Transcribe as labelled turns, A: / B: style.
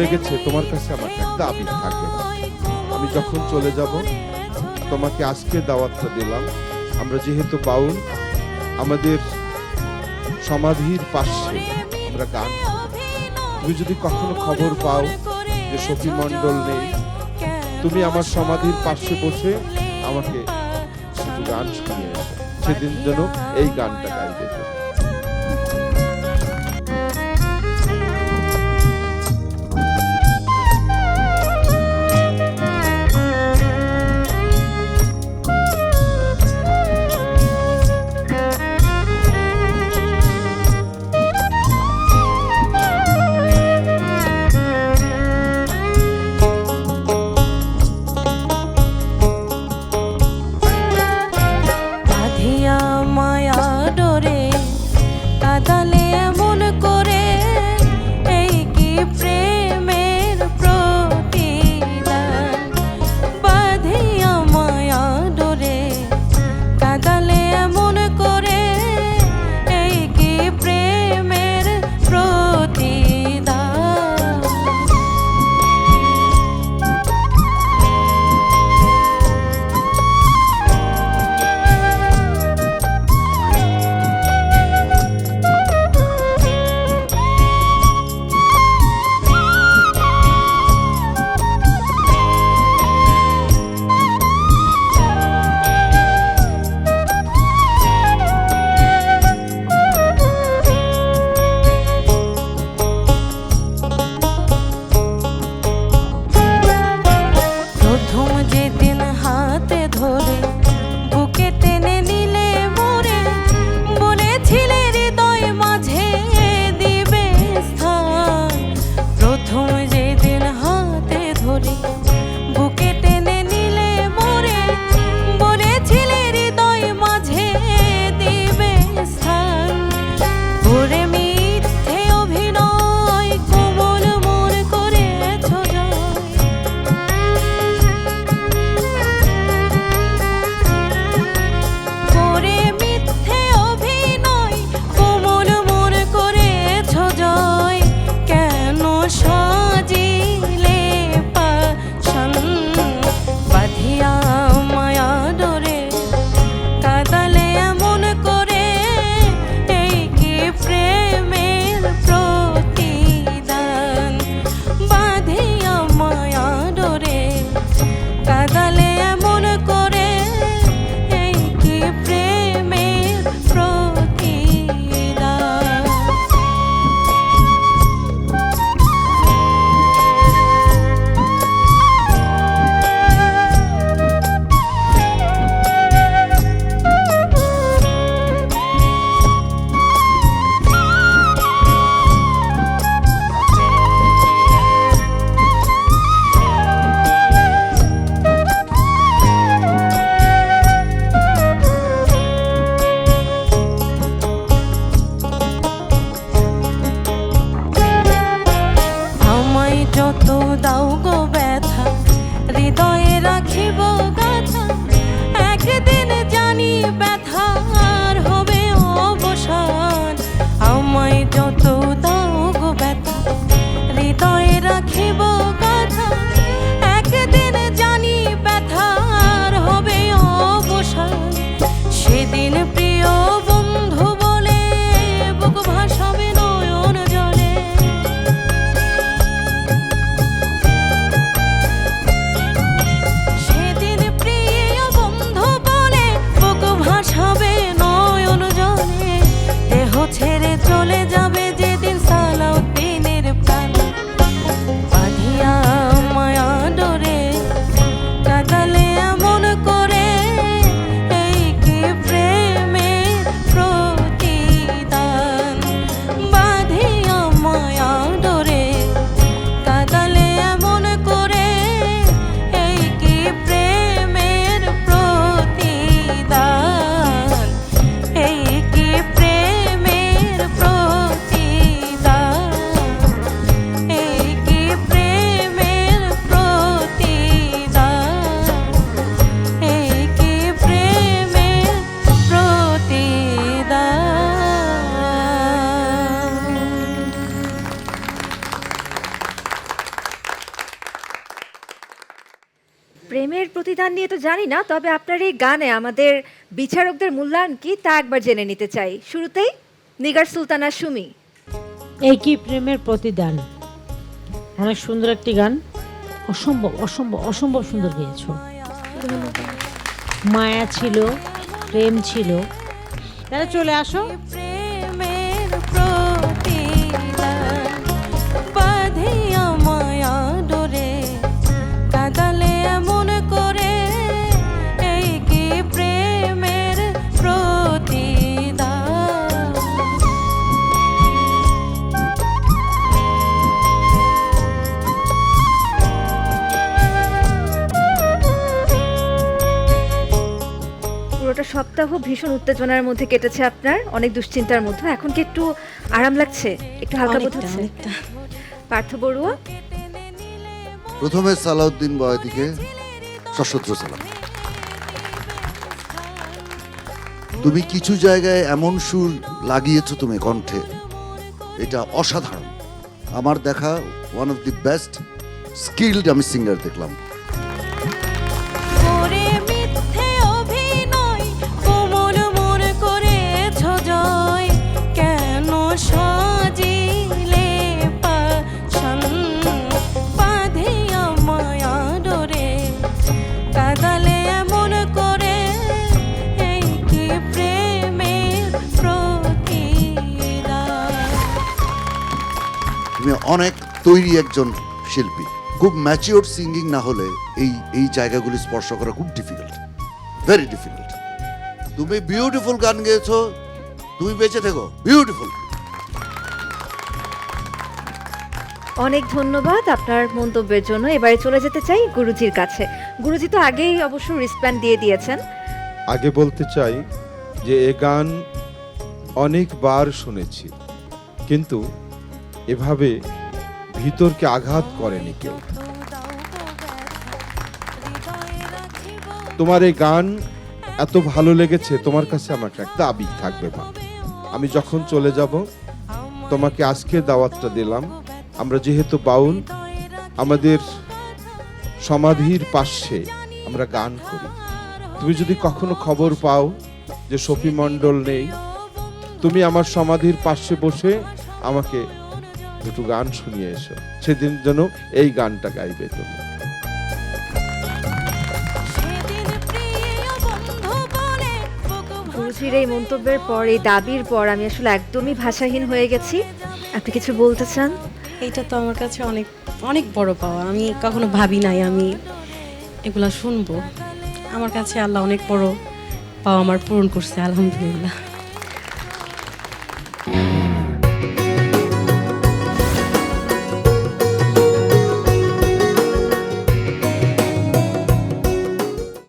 A: লেগেছে, তোমার কাছে আমার একটা দাবি থাকে আমি যখন চলে যাব, তোমাকে আজকে দাওয়াতটা দিলাম। আমরা যেহেতু বাউল, আমাদের সমাধির পাশে আমরা গান। তুমি যদি কখনো খবর পাও যে সখী মণ্ডল নেই, তুমি আমার সমাধির পাশে বসে আমাকে গান শুনিয়ে সেদিন যেন এই গানটা গাইবে
B: তলে প্রেমের প্রতিদান নিয়ে তো জানি না, তবে আপনার এই গানে আমাদের বিচারকদের মূল্যায়ন কি তা একবার জেনে নিতে চাই। শুরুতেই নিগার সুলতানা সুমি।
C: এই কি প্রেমের প্রতিদান? অনেক সুন্দর একটি গান। অসম্ভব অসম্ভব অসম্ভব সুন্দর গেয়েছো। মায়া ছিল, প্রেম ছিল। তাহলে চলে আসো।
B: পুরোটা সপ্তাহ ভীষণ উত্তেজনার মধ্যে কেটেছে আপনার অনেক দুশ্চিন্তার মধ্যে। এখন কি একটু আরাম লাগছে? একটু হালকা বোধ হচ্ছে? পার্থ বড়ুয়া?
D: প্রথমে সালাউদ্দিন বয়াতিকে সশস্ত্র সালাম। তুমি কিছু জায়গায় এমন সুর লাগিয়েছো তুমি কণ্ঠে এটা অসাধারণ। আমার দেখা one of the best skilled আমি সিঙ্গার দেখলাম। তুমি অনেক তৈরি একজন শিল্পী। খুব ম্যাচিওর সিঙ্গিং না হলে এই এই জায়গাগুলি স্পর্শ করা খুব ডিফিকাল্ট ভেরি ডিফিকাল্ট তুমি বিউটিফুল গান গেয়েছো তুমি বেঁচে থেকো বিউটিফুল
B: অনেক ধন্যবাদ আপনার মন্তব্যের জন্য। এবারে চলে যেতে চাই গুরুজির কাছে। গুরুজি তো আগেই অবশ্য রিসপ্যান্ড দিয়ে দিয়েছেন।
A: আগে বলতে চাই যে এ গান অনেকবার শুনেছি কিন্তু এভাবে ভিতরকে আঘাত করেনি কেউ। তোমার এই গান এত ভালো লেগেছে, তোমার কাছে আমার একটা দাবি থাকবে মা। আমি যখন চলে যাব, তোমাকে আজকে দাওয়াতটা দিলাম। আমরা যেহেতু বাউল, আমাদের সমাধির পাশে আমরা গান করি। তুমি যদি কখনো খবর পাও যে সফি মণ্ডল নেই, তুমি আমার সমাধির পাশে বসে আমাকে দুটো গান শুনিয়ে এসো। সেদিন যেন এই গানটা গাইবে তুমি
E: সেদিন প্রিয় বন্ধু বলে বুক
B: গুরুজির এই মন্তব্যের পর এই দাবির পর আমি আসলে একদমই ভাষাহীন হয়ে গেছি। আপনি কিছু বলতে চান?
F: এইটা তো আমার কাছে অনেক অনেক বড় পাওয়া। আমি কখনো ভাবি নাই আমি এগুলা শুনব। আমার কাছে আল্লাহ অনেক বড় পাওয়া আমার পূরণ করছে আলহামদুলিল্লাহ।